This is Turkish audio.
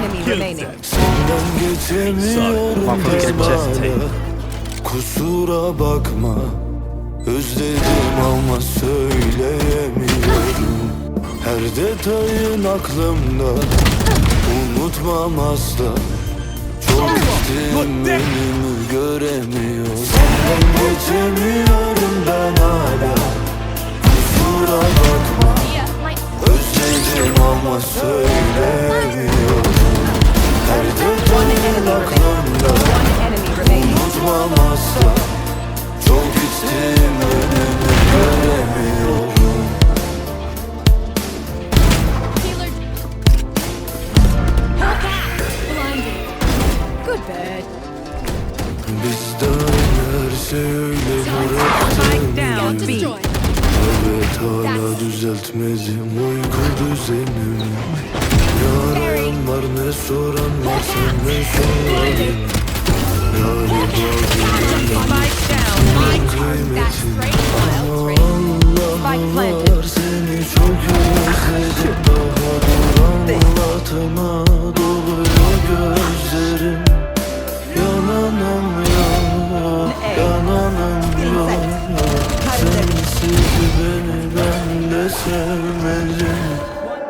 remaining. Sorry. dermanı Kusura bakma. Özledim ama söyleyemiyorum. Her detayın aklımda. Unutmam asla. Çok içtim önümü göremiyorum. Senden geçemiyorum ben hala. Kusura bakma. Özledim ama söyleyemiyorum Bizden her şey öyle bıraktım B. Evet hala düzeltmedim. Uyku düzenimi Yaran var ne soran var sen ne sorarım Galiba Spike sevmedim